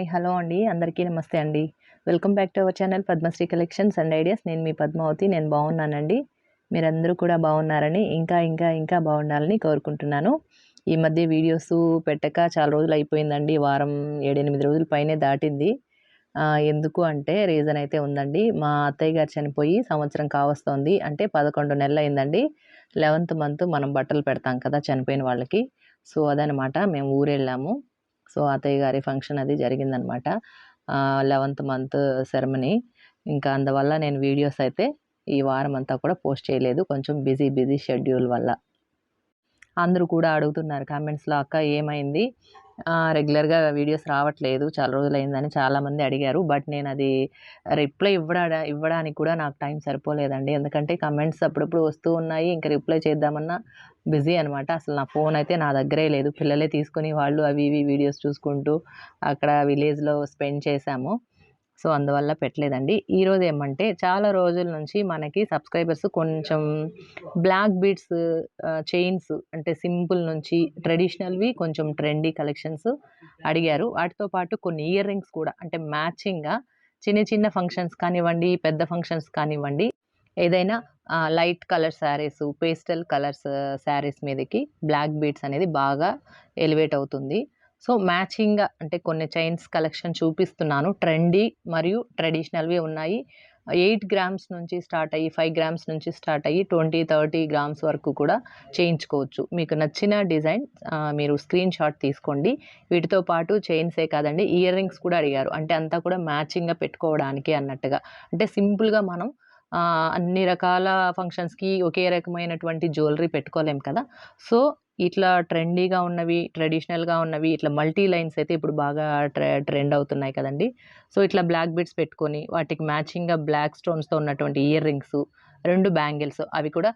Hi hello అండి. అందరికీ నమస్తే అండి. Welcome back to our channel Padmashree collections and ideas. నేను మీ పద్మావతి నేను బాగున్నానండి. మీరందరూ కూడా బాగున్నారని ఇంకా ఇంకా ఇంకా బాగుండాలని కోరుకుంటున్నాను. ఈ మధ్య వీడియోస్ పెట్టక చాలా రోజులు అయిపోయిందండి. వారం ఏడెనిమిది రోజుల పైనే దాటింది. ఎందుకు అంటే రీజన్ అయితే ఉందండి. మా అత్తయ్య గారు చనిపోయి సంవత్సరం కావస్తోంది. అంటే పదకొండు నెలలు అయిందండి. లెవెంత్ మంత్ మనం బట్టలు పెడతాం కదా చనిపోయిన వాళ్ళకి. సో అదనమాట. మేము ఊరెళ్ళాము. సో అత్తయ్య గారి ఫంక్షన్ అది జరిగిందనమాట. Eleventh month ceremony. ఇంకా అందువల్ల నేను వీడియోస్ అయితే ఈ వారం అంతా కూడా పోస్ట్ చేయలేదు. కొంచెం బిజీ బిజీ షెడ్యూల్ వల్ల. అందరూ కూడా అడుగుతున్నారు కామెంట్స్లో అక్క ఏమైంది? రెగ్యులర్గా వీడియోస్ రావట్లేదు. చాలా రోజులు అయిందని చాలామంది అడిగారు. బట్ నేను అది రిప్లై ఇవ్వడా ఇవ్వడానికి కూడా నాకు టైం సరిపోలేదండి. ఎందుకంటే కమెంట్స్ అప్పుడప్పుడు వస్తూ ఉన్నాయి. ఇంకా రిప్లై చేద్దామన్నా బిజీ అనమాట అసలు నా ఫోన్ అయితే నా దగ్గరే లేదు. పిల్లలే తీసుకుని వాళ్ళు అవి ఇవి వీడియోస్ చూసుకుంటూ అక్కడ విలేజ్లో స్పెండ్ చేశాము. సో అందువల్ల పెట్టలేదండి. ఈరోజు ఏమంటే చాలా రోజుల నుంచి మనకి సబ్స్క్రైబర్స్ కొంచెం బ్లాక్ బీడ్స్ చైన్స్ అంటే సింపుల్ నుంచి ట్రెడిషనల్వి కొంచెం ట్రెండీ కలెక్షన్స్ అడిగారు. వాటితో పాటు కొన్ని ఇయర్ రింగ్స్ కూడా అంటే మ్యాచింగ్గా చిన్న చిన్న ఫంక్షన్స్ కానివ్వండి పెద్ద ఫంక్షన్స్ కానివ్వండి ఏదైనా light colour sarees pastel colours sarees మీదకి బ్లాక్ బీడ్స్ అనేది బాగా ఎలివేట్ అవుతుంది. సో మ్యాచింగ్గా అంటే కొన్ని చైన్స్ కలెక్షన్ చూపిస్తున్నాను. ట్రెండీ మరియు ట్రెడిషనల్వి ఉన్నాయి. ఎయిట్ గ్రామ్స్ నుంచి స్టార్ట్ అయ్యి ఫైవ్ గ్రామ్స్ నుంచి స్టార్ట్ అయ్యి ట్వంటీ థర్టీ గ్రామ్స్ వరకు కూడా చేయించుకోవచ్చు. మీకు నచ్చిన డిజైన్ మీరు స్క్రీన్ షాట్ తీసుకోండి. వీటితో పాటు చైన్సే కాదండి ఇయర్ రింగ్స్ కూడా అడిగారు. అంటే అంతా కూడా మ్యాచింగ్గా పెట్టుకోవడానికి అన్నట్టుగా. అంటే సింపుల్గా మనం అన్ని రకాల ఫంక్షన్స్కి ఒకే రకమైనటువంటి జ్యువెలరీ పెట్టుకోలేం కదా. సో ఇట్లా ట్రెండీగా ఉన్నవి ట్రెడిషనల్గా ఉన్నవి ఇట్లా మల్టీ లైన్స్ అయితే ఇప్పుడు బాగా ట్రె ట్రెండ్ అవుతున్నాయి కదండి. సో ఇట్లా బ్లాక్ బిట్స్ పెట్టుకొని వాటికి మ్యాచింగ్గా బ్లాక్ స్టోన్స్తో ఉన్నటువంటి ఇయర్ రింగ్స్ రెండు బ్యాంగిల్స్ అవి కూడా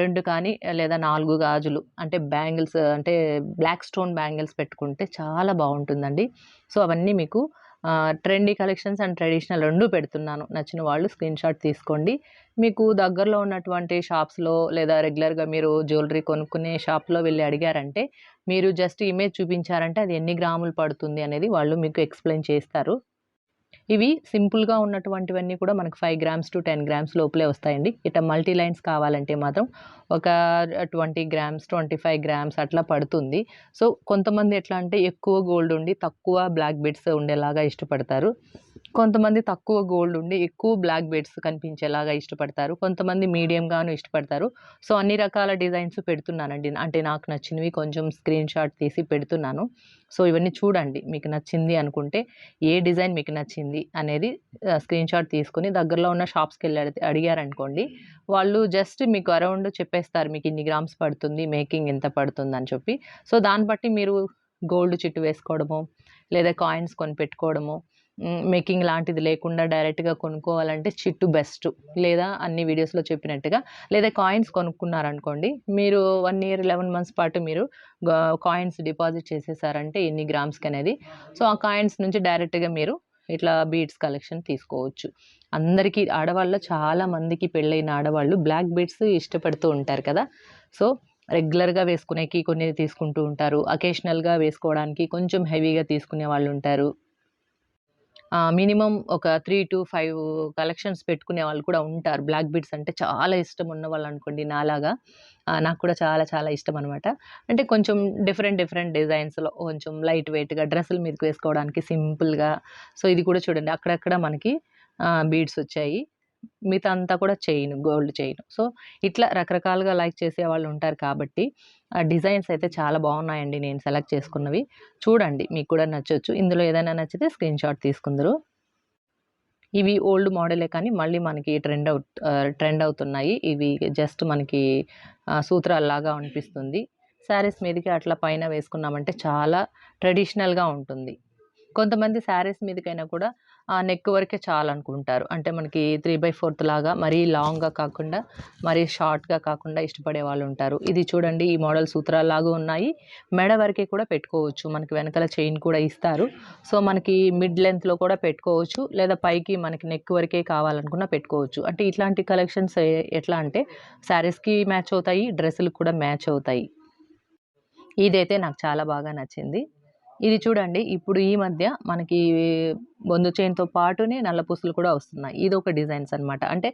రెండు కానీ లేదా నాలుగు గాజులు అంటే బ్యాంగిల్స్ అంటే బ్లాక్ స్టోన్ బ్యాంగిల్స్ పెట్టుకుంటే చాలా బాగుంటుందండి. సో అవన్నీ మీకు ట్రెండీ కలెక్షన్స్ అండ్ ట్రెడిషనల్ రెండు పెడుతున్నాను. నచ్చిన వాళ్ళు స్క్రీన్ షాట్ తీసుకోండి. మీకు దగ్గరలో ఉన్నటువంటి షాప్స్లో లేదా రెగ్యులర్గా మీరు జ్యువెలరీ కొనుక్కునే షాప్లో వెళ్ళి అడిగారంటే మీరు జస్ట్ ఇమేజ్ చూపించారంటే అది ఎన్ని గ్రాములు పడుతుంది అనేది వాళ్ళు మీకు ఎక్స్ప్లెయిన్ చేస్తారు. ఇవి సింపుల్గా ఉన్నటువంటివన్నీ కూడా మనకు five grams to ten grams లోపలే వస్తాయండి. ఇట్లా మల్టీ లైన్స్ కావాలంటే మాత్రం ఒక twenty grams twenty five grams అట్లా పడుతుంది. సో కొంతమంది ఎట్లా అంటే ఎక్కువ గోల్డ్ ఉండి తక్కువ బ్లాక్ బెడ్స్ ఉండేలాగా ఇష్టపడతారు. కొంతమంది తక్కువ గోల్డ్ ఉండి ఎక్కువ బ్లాక్ బెడ్స్ కనిపించేలాగా ఇష్టపడతారు. కొంతమంది మీడియంగాను ఇష్టపడతారు. సో అన్ని రకాల డిజైన్స్ పెడుతున్నానండి. అంటే నాకు నచ్చినవి కొంచెం స్క్రీన్ షాట్ తీసి పెడుతున్నాను. సో ఇవన్నీ చూడండి. మీకు నచ్చింది అనుకుంటే ఏ డిజైన్ మీకు నచ్చింది అనేది స్క్రీన్ షాట్ తీసుకుని దగ్గరలో ఉన్న షాప్స్కి వెళ్ళి అడిగారనుకోండి వాళ్ళు జస్ట్ మీకు అరౌండ్ చెప్పేస్తారు మీకు ఇన్ని గ్రామ్స్ పడుతుంది మేకింగ్ ఎంత పడుతుంది అని చెప్పి. సో దాన్ని బట్టి మీరు గోల్డ్ చిట్టు వేసుకోవడము లేదా కాయిన్స్ కొని పెట్టుకోవడము మేకింగ్ లాంటిది లేకుండా డైరెక్ట్గా కొనుక్కోవాలంటే చిట్టు బెస్ట్. లేదా అన్ని వీడియోస్లో చెప్పినట్టుగా లేదా కాయిన్స్ కొనుక్కున్నారనుకోండి మీరు వన్ ఇయర్ లెవెన్ మంత్స్ పాటు మీరు కాయిన్స్ డిపాజిట్ చేసేసారంటే ఎన్ని గ్రామ్స్కి అనేది సో ఆ కాయిన్స్ నుంచి డైరెక్ట్గా మీరు ఇట్లా బీడ్స్ కలెక్షన్ తీసుకోవచ్చు. అందరికీ ఆడవాళ్ళు చాలా మందికి పెళ్ళైన ఆడవాళ్ళు బ్లాక్ బీడ్స్ ఇష్టపడుతూ ఉంటారు కదా. సో రెగ్యులర్గా వేసుకునేకి కొన్ని తీసుకుంటూ ఉంటారు. అకేషనల్గా వేసుకోవడానికి కొంచెం హెవీగా తీసుకునే వాళ్ళు ఉంటారు మినిమం ఒక త్రీ టు ఫైవ్ కలెక్షన్స్ పెట్టుకునే వాళ్ళు కూడా ఉంటారు. బ్లాక్ బీడ్స్ అంటే చాలా ఇష్టం ఉన్న వాళ్ళు అనుకోండి నాలాగా. ఆ, నాకు కూడా చాలా చాలా ఇష్టం అనమాట అంటే కొంచెం డిఫరెంట్ డిఫరెంట్ డిజైన్స్లో కొంచెం లైట్ వెయిట్గా డ్రెస్సుల మీదకి వేసుకోవడానికి సింపుల్గా సో ఇది కూడా చూడండి అక్కడక్కడ మనకి బీడ్స్ వచ్చాయి. మిగతా అంతా కూడా చైన్ గోల్డ్ చైన్ సో ఇట్లా రకరకాలుగా లైక్ చేసే వాళ్ళు ఉంటారు కాబట్టి ఆ డిజైన్స్ అయితే చాలా బాగున్నాయండి నేను సెలెక్ట్ చేసుకున్నవి. చూడండి మీకు కూడా నచ్చొచ్చు. ఇందులో ఏదైనా నచ్చితే స్క్రీన్ షాట్ తీసుకుందరు. ఇవి ఓల్డ్ మోడలే కానీ మళ్ళీ మనకి ట్రెండ్ అవుట్ ట్రెండ్ అవుతున్నాయి. ఇవి జస్ట్ మనకి ఆ, సూత్రాల్లాగా అనిపిస్తుంది. శారీస్ మీదకి అట్లా పైన వేసుకున్నామంటే చాలా ట్రెడిషనల్గా ఉంటుంది. కొంతమంది శారీస్ మీదకైనా కూడా ఆ నెక్ వరకే చాలనుకుంటారు. అంటే మనకి త్రీ బై ఫోర్త్ లాగా మరీ లాంగ్గా కాకుండా మరీ షార్ట్గా కాకుండా ఇష్టపడే వాళ్ళు ఉంటారు. ఇది చూడండి ఈ మోడల్ సూత్రాల్లాగా ఉన్నాయి. మెడ వరకే కూడా పెట్టుకోవచ్చు. మనకి వెనకాల చైన్ కూడా ఇస్తారు. సో మనకి మిడ్ లెంత్లో కూడా పెట్టుకోవచ్చు. లేదా పైకి మనకి నెక్ వరకే కావాలనుకున్నా పెట్టుకోవచ్చు. అంటే ఇట్లాంటి కలెక్షన్స్ ఎట్లా అంటే శారీస్కి మ్యాచ్ అవుతాయి డ్రెస్సులకు కూడా మ్యాచ్ అవుతాయి. ఇదైతే నాకు చాలా బాగా నచ్చింది. ఇది చూడండి ఇప్పుడు ఈ మధ్య మనకి బొందు చైన్‌తో పాటునే నల్ల పూసలు కూడా వస్తున్నాయి. ఇది ఒక డిజైన్స్ అనమాట. అంటే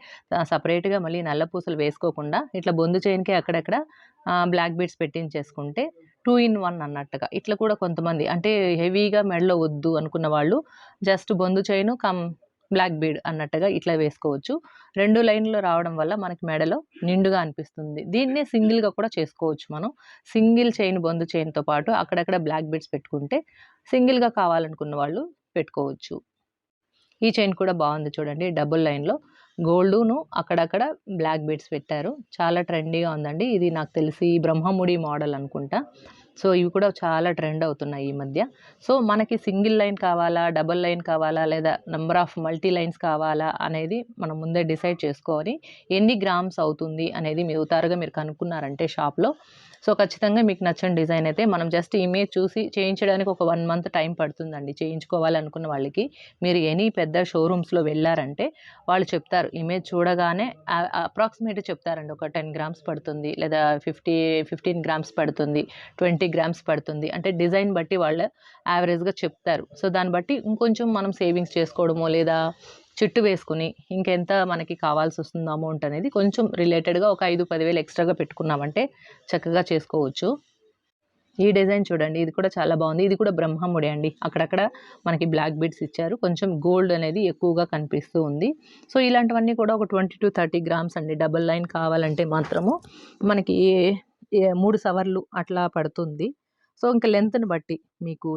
సపరేట్గా మళ్ళీ నల్ల పూసలు వేసుకోకుండా ఇట్లా బొందు చైన్కే అక్కడక్కడ బ్లాక్ బీడ్స్ పెట్టించేసుకుంటే టూ ఇన్ వన్ అన్నట్టుగా. ఇట్లా కూడా కొంతమంది అంటే హెవీగా మెడలో వద్దు అనుకున్న వాళ్ళు జస్ట్ బొందు చైను కమ్ బ్లాక్ బీడ్ అన్నట్టుగా ఇట్లా వేసుకోవచ్చు. రెండు లైన్‌లో రావడం వల్ల మనకి మెడలో నిండుగా అనిపిస్తుంది. దీన్నే సింగిల్‌గా కూడా చేసుకోవచ్చు మనం. సింగిల్ చైన్ బొందు చైన్‌తో పాటు అక్కడక్కడ బ్లాక్ బీడ్స్ పెట్టుకుంటే సింగిల్‌గా కావాలనుకున్న వాళ్ళు పెట్టుకోవచ్చు. ఈ చైన్ కూడా బాగుంది చూడండి. డబుల్ లైన్‌లో గోల్డును అక్కడక్కడ బ్లాక్ బీడ్స్ పెట్టారు. చాలా ట్రెండీగా ఉందండి. ఇది నాకు తెలిసి బ్రహ్మముడి మోడల్ అనుకుంటా. సో, ఇవి కూడా చాలా ట్రెండ్ అవుతున్నాయి ఈ మధ్య. సో, మనకి సింగిల్ లైన్ కావాలా? డబుల్ లైన్ కావాలా? లేదా నంబర్ ఆఫ్ మల్టీ లైన్స్ కావాలా? అనేది మనం ముందే డిసైడ్ చేసుకొని ఎన్ని గ్రామ్స్ అవుతుంది అనేది మిగతారుగా ఉతారుగా మీరు కనుక్కున్నారంటే షాప్‌లో సో, ఖచ్చితంగా మీకు నచ్చిన డిజైన్ అయితే మనం జస్ట్ ఇమేజ్ చూసి చేయించడానికి ఒక వన్ మంత్ టైం పడుతుందండి. చేయించుకోవాలనుకున్న వాళ్ళకి. మీరు ఎనీ పెద్ద షోరూమ్స్‌లో వెళ్ళారంటే వాళ్ళు చెప్తారు. ఇమేజ్ చూడగానే అప్రాక్సిమేట్ చెప్తారండి. ఒక 10 గ్రామ్స్ పడుతుంది. లేదా 50, 15 గ్రామ్స్ పడుతుంది. ట్వంటీ 20 గ్రామ్స్ పడుతుంది. అంటే డిజైన్ బట్టి వాళ్ళు యావరేజ్‌గా చెప్తారు. సో, దాన్ని బట్టి ఇంకొంచెం మనం సేవింగ్స్ చేసుకోవడమో లేదా చిట్టు వేసుకొని ఇంకెంత మనకి కావాల్సి వస్తుంది అమౌంట్ అనేది కొంచెం రిలేటెడ్‌గా ఒక ఐదు పదివేలు ఎక్స్‌ట్రాగా పెట్టుకున్నామంటే చక్కగా చేసుకోవచ్చు. ఈ డిజైన్ చూడండి. ఇది కూడా చాలా బాగుంది ఇది కూడా బ్రహ్మముడి అండి. అక్కడక్కడ మనకి బ్లాక్ బీడ్స్ ఇచ్చారు. కొంచెం గోల్డ్ అనేది ఎక్కువగా కనిపిస్తూ ఉంది. సో, ఇలాంటివన్నీ కూడా ఒక 20-30 గ్రామ్స్ అండి. డబుల్ లైన్ కావాలంటే మాత్రము మనకి మూడు సవర్లు అట్లా పడుతుంది. సో, ఇంకా లెంత్‌ని బట్టి మీకు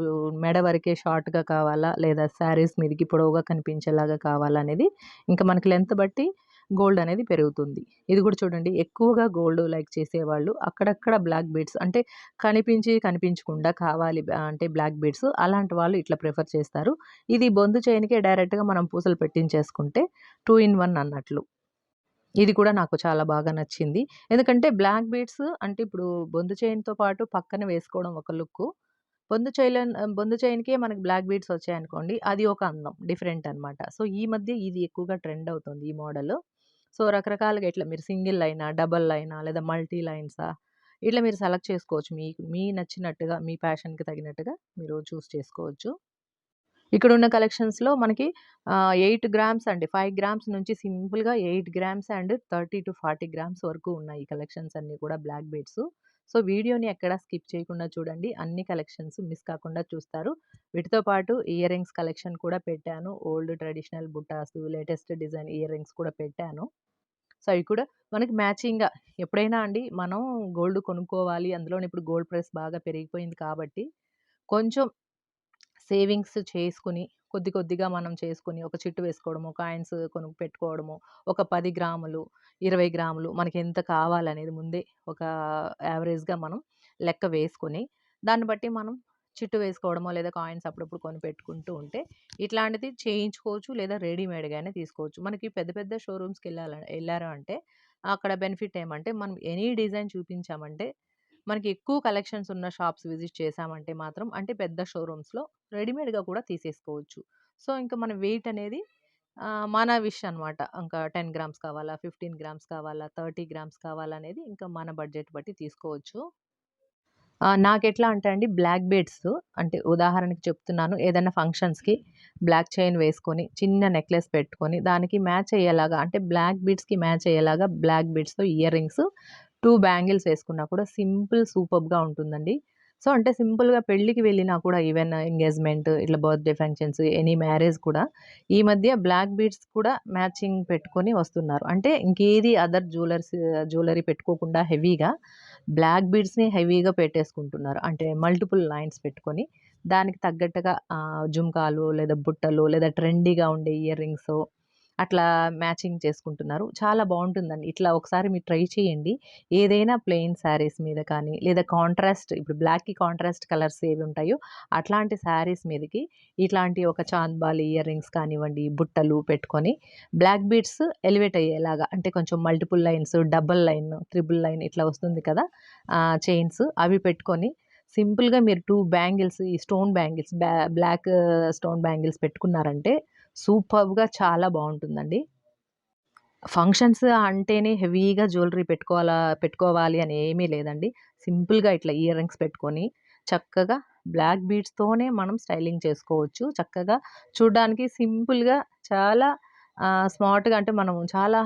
మెడ వరకే షార్ట్‌గా కావాలా? లేదా శారీస్ మీదకి పొడవుగా కనిపించేలాగా కావాలా? అనేది ఇంకా మనకి లెంత్ బట్టి గోల్డ్ అనేది పెరుగుతుంది. ఇది కూడా చూడండి. ఎక్కువగా గోల్డ్ లైక్ చేసేవాళ్ళు అక్కడక్కడ బ్లాక్ బీడ్స్ అంటే కనిపించి కనిపించకుండా కావాలి అంటే బ్లాక్ బీడ్స్ అలాంటి వాళ్ళు ఇట్లా ప్రిఫర్ చేస్తారు. ఇది బొందు చైన్‌కే డైరెక్ట్‌గా మనం పూసలు పెట్టించేసుకుంటే టూ ఇన్ వన్ అన్నట్లు. ఇది కూడా నాకు చాలా బాగా నచ్చింది. ఎందుకంటే బ్లాక్ బీడ్స్ అంటే ఇప్పుడు బొందు చైన్‌తో పాటు పక్కన వేసుకోవడం ఒక లుక్ బొందు చైలన్ బొందు చైన్‌కే మనకి బ్లాక్ బీడ్స్ వచ్చాయనుకోండి అది ఒక అందం. డిఫరెంట్ అనమాట. సో, ఈ మధ్య ఇది ఎక్కువగా ట్రెండ్ అవుతుంది ఈ మోడల్ సో, రకరకాలుగా ఇట్లా మీరు సింగిల్ లైనా? డబుల్ లైనా? లేదా మల్టీ లైన్సా? ఇట్లా మీరు సెలెక్ట్ చేసుకోవచ్చు. మీకు మీ నచ్చినట్టుగా మీ ప్యాషన్‌కి తగినట్టుగా మీరు చూస్ చేసుకోవచ్చు. ఇక్కడున్న కలెక్షన్స్‌లో మనకి ఎయిట్ గ్రామ్స్ అండి. ఫైవ్ గ్రామ్స్ నుంచి సింపుల్‌గా ఎయిట్ గ్రామ్స్ అండ్ 30-40 గ్రామ్స్ వరకు ఉన్నాయి ఈ కలెక్షన్స్ అన్నీ కూడా బ్లాక్ బెడ్స్ సో, వీడియోని ఎక్కడ స్కిప్ చేయకుండా చూడండి. అన్ని కలెక్షన్స్ మిస్ కాకుండా చూస్తారు. వీటితో పాటు ఇయర్ రింగ్స్ కలెక్షన్ కూడా పెట్టాను. ఓల్డ్ ట్రెడిషనల్ బుట్టాసు, లేటెస్ట్ డిజైన్ ఇయర్ రింగ్స్ కూడా పెట్టాను. సో, అవి కూడా మనకి మ్యాచింగ్‌గా ఎప్పుడైనా అండి మనం గోల్డ్ కొనుక్కోవాలి. అందులోనే ఇప్పుడు గోల్డ్ ప్రైస్ బాగా పెరిగిపోయింది కాబట్టి కొంచెం సేవింగ్స్ చేసుకుని కొద్ది కొద్దిగా మనం చేసుకొని ఒక చిట్టు వేసుకోవడము, కాయిన్స్ కొను పెట్టుకోవడము, ఒక పది గ్రాములు, 20 గ్రాములు మనకి ఎంత కావాలనేది ముందే ఒక యావరేజ్‌గా మనం లెక్క వేసుకొని దాన్ని బట్టి మనం చిట్టు వేసుకోవడమో లేదా కాయిన్స్ అప్పుడప్పుడు కొని పెట్టుకుంటూ ఉంటే ఇట్లాంటిది చేయించుకోవచ్చు. లేదా రెడీమేడ్‌గానే తీసుకోవచ్చు. మనకి పెద్ద పెద్ద షోరూమ్స్‌కెళ్ళాల వెళ్ళారు అంటే అక్కడ బెనిఫిట్ ఏమంటే మనం ఎనీ డిజైన్ చూపించామంటే మనకి ఎక్కువ కలెక్షన్స్ ఉన్న షాప్స్ విజిట్ చేశామంటే మాత్రం అంటే పెద్ద షోరూమ్స్‌లో రెడీమేడ్‌గా కూడా తీసేసుకోవచ్చు. సో, ఇంకా మన వెయిట్ అనేది మన విష్ అనమాట. ఇంకా 10 గ్రామ్స్ కావాలా? 15 గ్రామ్స్ కావాలా? 30 గ్రామ్స్ కావాలా? అనేది ఇంకా మన బడ్జెట్ బట్టి తీసుకోవచ్చు. నాకు ఎట్లా అంటే అండి బ్లాక్ బెడ్స్ అంటే ఉదాహరణకి చెప్తున్నాను. ఏదైనా ఫంక్షన్స్‌కి బ్లాక్ చైన్ వేసుకొని చిన్న నెక్లెస్ పెట్టుకొని దానికి మ్యాచ్ అయ్యేలాగా అంటే బ్లాక్ బీడ్స్‌కి మ్యాచ్ అయ్యేలాగా బ్లాక్ బీడ్స్‌తో ఇయర్ రింగ్స్, టూ బ్యాంగిల్స్ వేసుకున్నా కూడా సింపుల్ సూపర్గా ఉంటుందండి. సో, అంటే సింపుల్‌గా పెళ్ళికి వెళ్ళినా కూడా ఈవెన్ ఎంగేజ్‌మెంట్ ఇట్లా బర్త్‌డే ఫంక్షన్స్, ఎనీ మ్యారేజ్ కూడా ఈ మధ్య బ్లాక్ బీడ్స్ కూడా మ్యాచింగ్ పెట్టుకొని వస్తున్నారు. అంటే ఇంకేది అదర్ జ్యువెలర్స్ జ్యువెలరీ పెట్టుకోకుండా హెవీగా బ్లాక్ బీడ్స్‌ని హెవీగా పెట్టేసుకుంటున్నారు. అంటే మల్టిపుల్ లైన్స్ పెట్టుకొని దానికి తగ్గట్టుగా జుంకాలు లేదా బుట్టలు లేదా ట్రెండీగా ఉండే ఇయర్ రింగ్స్ అట్లా మ్యాచింగ్ చేసుకుంటున్నారు. చాలా బాగుంటుందండి ఇట్లా ఒకసారి మీరు ట్రై చేయండి. ఏదైనా ప్లెయిన్ శారీస్ మీద కానీ లేదా కాంట్రాస్ట్ ఇప్పుడు బ్లాక్‌కి కాంట్రాస్ట్ కలర్స్ ఏవి ఉంటాయో అట్లాంటి శారీస్ మీదకి ఇట్లాంటి ఒక చాంద్బాల్ ఇయర్ రింగ్స్ కానివ్వండి, బుట్టలు పెట్టుకొని బ్లాక్ బీడ్స్ ఎలివేట్ అయ్యేలాగా అంటే కొంచెం multiple lines, double line, triple line ఇట్లా వస్తుంది కదా! చైన్స్ అవి పెట్టుకొని సింపుల్‌గా మీరు టూ బ్యాంగిల్స్ ఈ స్టోన్ బ్యాంగిల్స్ బ్యా బ్లాక్ స్టోన్ బ్యాంగిల్స్ పెట్టుకున్నారంటే సూపర్గా చాలా బాగుంటుందండి ఫంక్షన్స్ అంటేనే హెవీగా జ్యువెలరీ పెట్టుకోవాలా పెట్టుకోవాలి అని ఏమీ లేదండి. సింపుల్‌గా ఇట్లా ఇయర్ రింగ్స్ పెట్టుకొని చక్కగా బ్లాక్ బీడ్స్‌తోనే మనం స్టైలింగ్ చేసుకోవచ్చు. చక్కగా చూడ్డానికి సింపుల్‌గా చాలా స్మార్ట్‌గా అంటే మనం చాలా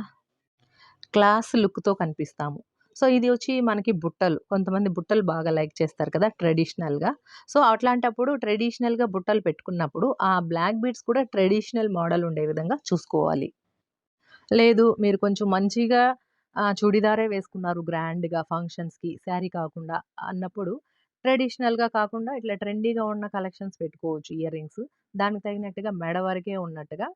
క్లాస్ లుక్‌తో కనిపిస్తాము. సో, ఇది వచ్చి మనకి బుట్టలు. కొంతమంది బుట్టలు బాగా లైక్ చేస్తారు కదా! ట్రెడిషనల్‌గా. సో, అట్లాంటప్పుడు ట్రెడిషనల్‌గా బుట్టలు పెట్టుకున్నప్పుడు ఆ బ్లాక్ బీడ్స్ కూడా ట్రెడిషనల్ మోడల్ ఉండే విధంగా చూసుకోవాలి. లేదు మీరు కొంచెం మంచిగా చుడిదారే వేసుకున్నారు గ్రాండ్‌గా ఫంక్షన్స్‌కి శారీ కాకుండా అన్నప్పుడు ట్రెడిషనల్‌గా కాకుండా ఇట్లా ట్రెండీగా ఉన్న కలెక్షన్స్ పెట్టుకోవచ్చు ఇయర్ రింగ్స్. దానికి తగినట్టుగా మెడ వరకే ఉన్నట్టుగా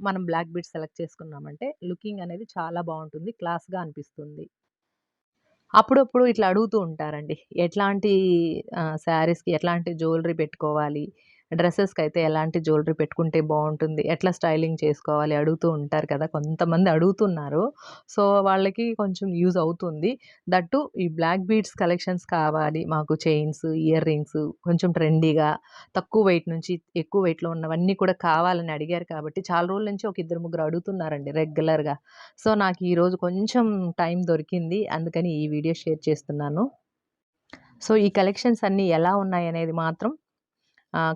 మనం బ్లాక్ బీడ్స్ సెలెక్ట్ చేసుకున్నామంటే లుకింగ్ అనేది చాలా బాగుంటుంది క్లాస్‌గా అనిపిస్తుంది. అప్పుడప్పుడు ఇట్లా అడుగుతూ ఉంటారండి. ఎట్లాంటి శారీస్‌కి ఎట్లాంటి జ్యువెలరీ పెట్టుకోవాలి? డ్రెస్సెస్కి అయితే ఎలాంటి జ్యువెలరీ పెట్టుకుంటే బాగుంటుంది ఎట్లా స్టైలింగ్ చేసుకోవాలి? అడుగుతూ ఉంటారు కదా! కొంతమంది అడుగుతున్నారు. సో, వాళ్ళకి కొంచెం యూజ్ అవుతుంది. దట్టు ఈ బ్లాక్ బీడ్స్ కలెక్షన్స్ కావాలి మాకు చైన్స్, ఇయర్ రింగ్స్ కొంచెం ట్రెండీగా తక్కువ వెయిట్ నుంచి ఎక్కువ వెయిట్‌లో ఉన్నవన్నీ కూడా కావాలని అడిగారు కాబట్టి చాలా రోజుల నుంచి ఒక ఇద్దరు ముగ్గురు అడుగుతున్నారండి రెగ్యులర్‌గా. సో, నాకు ఈరోజు కొంచెం టైం దొరికింది. అందుకని ఈ వీడియో షేర్ చేస్తున్నాను. సో, ఈ కలెక్షన్స్ అన్నీ ఎలా ఉన్నాయనేది మాత్రం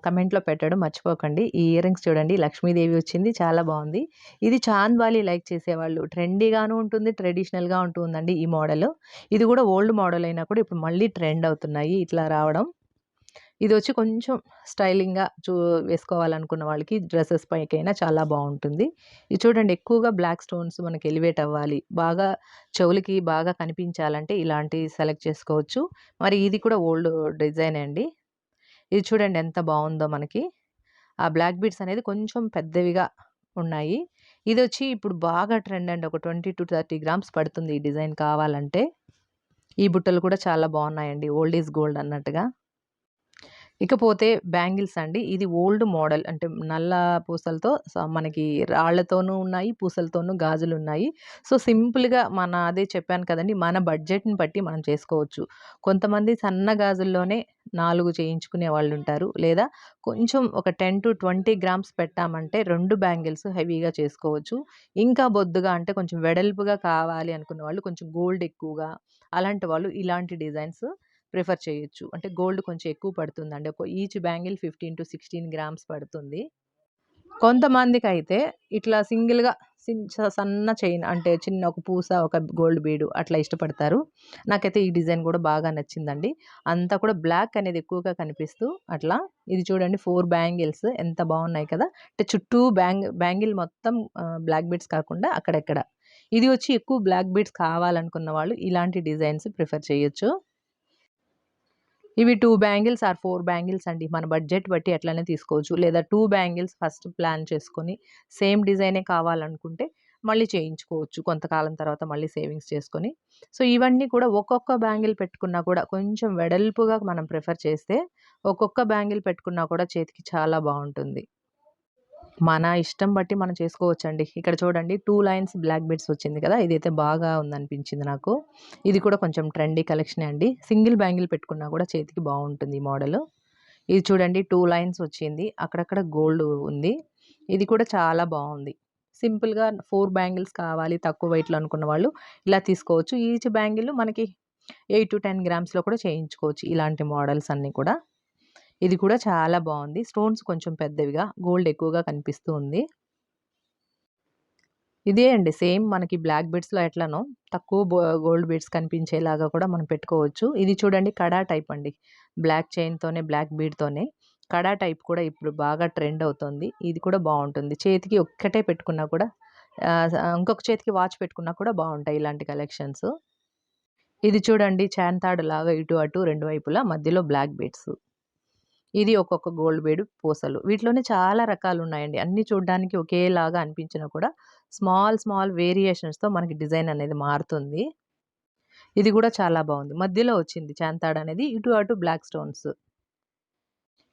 కమెంట్‌లో పెట్టడం మర్చిపోకండి. ఈ ఇయర్ రింగ్స్ చూడండి లక్ష్మీదేవి వచ్చింది చాలా బాగుంది ఇది చాంద్వాలి లైక్ చేసేవాళ్ళు ట్రెండీగాను ఉంటుంది, ట్రెడిషనల్‌గా ఉంటుందండి ఈ మోడల్ ఇది కూడా ఓల్డ్ మోడల్ అయినా కూడా ఇప్పుడు మళ్ళీ ట్రెండ్ అవుతున్నాయి ఇట్లా రావడం. ఇది వచ్చి కొంచెం స్టైలింగ్‌గా చూ వేసుకోవాలనుకున్న వాళ్ళకి డ్రెస్సెస్ పైకైనా చాలా బాగుంటుంది ఇది చూడండి ఎక్కువగా బ్లాక్ స్టోన్స్ మనకి ఎలివేట్ అవ్వాలి. బాగా చెవులకి బాగా కనిపించాలంటే ఇలాంటివి సెలెక్ట్ చేసుకోవచ్చు. మరి ఇది కూడా ఓల్డ్ డిజైన్ అండి. ఇది చూడండి ఎంత బాగుందో మనకి. ఆ బ్లాక్ బీడ్స్ అనేది కొంచెం పెద్దవిగా ఉన్నాయి. ఇదొచ్చి ఇప్పుడు బాగా ట్రెండ్ అండి. ఒక 20-30 గ్రామ్స్ పడుతుంది ఈ డిజైన్ కావాలంటే. ఈ బుట్టలు కూడా చాలా బాగున్నాయండి ఓల్డ్ ఈజ్ గోల్డ్ అన్నట్టుగా. ఇకపోతే బ్యాంగిల్స్ అండి. ఇది ఓల్డ్ మోడల్ అంటే నల్ల పూసలతో మనకి రాళ్ళతోనూ ఉన్నాయి, పూసలతోనూ గాజులు ఉన్నాయి సో, సింపుల్‌గా మన అదే చెప్పాను కదండీ! మన బడ్జెట్‌ని బట్టి మనం చేసుకోవచ్చు. కొంతమంది సన్న గాజుల్లోనే నాలుగు చేయించుకునే వాళ్ళుంటారు. లేదా కొంచెం ఒక 10-20 గ్రామ్స్ పెట్టామంటే రెండు బ్యాంగిల్స్ హెవీగా చేసుకోవచ్చు. ఇంకా బొద్దుగా అంటే కొంచెం వెడల్పుగా కావాలి అనుకున్న వాళ్ళు కొంచెం గోల్డ్ ఎక్కువగా అలాంటి వాళ్ళు ఇలాంటి డిజైన్స్ ప్రిఫర్ చేయొచ్చు. అంటే గోల్డ్ కొంచెం ఎక్కువ పడుతుందండి. ఒక ఈచ్ బ్యాంగిల్ 15-16 గ్రామ్స్ పడుతుంది. కొంతమందికి అయితే ఇట్లా సింగిల్‌గా సన్న చైన్ అంటే చిన్న ఒక పూస, ఒక గోల్డ్ బీడు అట్లా ఇష్టపడతారు. నాకైతే ఈ డిజైన్ కూడా బాగా నచ్చిందండి. అంతా కూడా బ్లాక్ అనేది ఎక్కువగా కనిపిస్తూ అట్లా ఇది చూడండి ఫోర్ బ్యాంగిల్స్ ఎంత బాగున్నాయి కదా! అంటే చుట్టూ బ్యాంగ్ బ్యాంగిల్ మొత్తం బ్లాక్ బీడ్స్ కాకుండా అక్కడక్కడ. ఇది వచ్చి ఎక్కువ బ్లాక్ బీడ్స్ కావాలనుకున్న వాళ్ళు ఇలాంటి డిజైన్స్ ప్రిఫర్ చేయొచ్చు. ఇవి two bangles or four bangles అండి. మన బడ్జెట్ బట్టి అట్లనే తీసుకోవచ్చు. లేదా టూ బ్యాంగిల్స్ ఫస్ట్ ప్లాన్ చేసుకొని సేమ్ డిజైనే కావాలనుకుంటే మళ్ళీ చేయించుకోవచ్చు. కొంతకాలం తర్వాత మళ్ళీ సేవింగ్స్ చేసుకొని. సో, ఇవన్నీ కూడా ఒక్కొక్క బ్యాంగిల్ పెట్టుకున్నా కూడా కొంచెం వెడల్పుగా మనం ప్రిఫర్ చేస్తే ఒక్కొక్క బ్యాంగిల్ పెట్టుకున్నా కూడా చేతికి చాలా బాగుంటుంది మన ఇష్టం బట్టి మనం చేసుకోవచ్చండి. ఇక్కడ చూడండి టూ లైన్స్ బ్లాక్ బెడ్స్ వచ్చింది కదా! ఇదైతే బాగా ఉందనిపించింది నాకు. ఇది కూడా కొంచెం ట్రెండీ కలెక్షనే అండి. సింగిల్ బ్యాంగిల్ పెట్టుకున్నా కూడా చేతికి బాగుంటుంది ఈ ఇది చూడండి టూ లైన్స్ వచ్చింది. అక్కడక్కడ గోల్డ్ ఉంది. ఇది కూడా చాలా బాగుంది సింపుల్‌గా ఫోర్ బ్యాంగిల్స్ కావాలి తక్కువ వెయిట్‌లో అనుకున్న వాళ్ళు ఇలా తీసుకోవచ్చు. ఈచ్ బ్యాంగిల్ మనకి 8-10 గ్రామ్స్‌లో కూడా చేయించుకోవచ్చు. ఇలాంటి మోడల్స్ అన్నీ కూడా. ఇది కూడా చాలా బాగుంది స్టోన్స్ కొంచెం పెద్దవిగా గోల్డ్ ఎక్కువగా కనిపిస్తూ ఉంది. ఇదే అండి సేమ్ మనకి బ్లాక్ బీడ్స్‌లో ఎట్లనో తక్కువ బో గోల్డ్ బీడ్స్ కనిపించేలాగా కూడా మనం పెట్టుకోవచ్చు. ఇది చూడండి కడా టైప్ అండి. బ్లాక్ చైన్‌తోనే బ్లాక్ బీడ్‌తోనే కడా టైప్ కూడా ఇప్పుడు బాగా ట్రెండ్ అవుతుంది. ఇది కూడా బాగుంటుంది చేతికి ఒక్కటే పెట్టుకున్నా కూడా ఇంకొక చేతికి వాచ్ పెట్టుకున్నా కూడా బాగుంటాయి ఇలాంటి కలెక్షన్స్. ఇది చూడండి చాన్ తాడులాగా ఇటు అటు రెండు వైపులా మధ్యలో బ్లాక్ బీడ్స్. ఇది ఒక్కొక్క గోల్డ్ బేడు పూసలు. వీటిలోనే చాలా రకాలు ఉన్నాయండి అన్నీ చూడ్డానికి ఒకేలాగా అనిపించినా కూడా స్మాల్ స్మాల్ వేరియేషన్స్‌తో మనకి డిజైన్ అనేది మారుతుంది. ఇది కూడా చాలా బాగుంది మధ్యలో వచ్చింది చాంతాడ్ అనేది ఇటు అటు బ్లాక్ స్టోన్స్.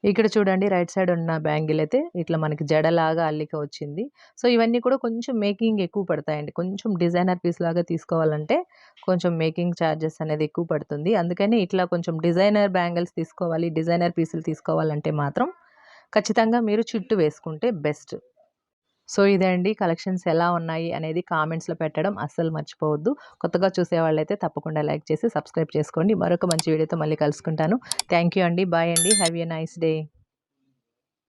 ఇక్కడ చూడండి రైట్ సైడ్ ఉన్న బ్యాంగిల్ అయితే ఇట్లా మనకి జడలాగా అల్లిక వచ్చింది. సో, ఇవన్నీ కూడా కొంచెం మేకింగ్ ఎక్కువ పడతాయండి. కొంచెం డిజైనర్ పీస్ లాగా తీసుకోవాలంటే కొంచెం మేకింగ్ చార్జెస్ అనేది ఎక్కువ పడుతుంది. అందుకని ఇట్లా కొంచెం డిజైనర్ బ్యాంగిల్స్ తీసుకోవాలి, డిజైనర్ పీసులు తీసుకోవాలంటే మాత్రం ఖచ్చితంగా మీరు చుట్టు వేసుకుంటే బెస్ట్. సో ఇదే అండి. కలెక్షన్స్ ఎలా ఉన్నాయి అనేది కామెంట్స్లో పెట్టడం అస్సలు మర్చిపోవద్దు. కొత్తగా చూసే వాళ్ళైతే తప్పకుండా లైక్ చేసి సబ్స్క్రైబ్ చేసుకోండి. మరొక మంచి వీడియోతో మళ్ళీ కలుసుకుంటాను. థ్యాంక్ యూ అండి. బాయ్ అండి. Have a nice day.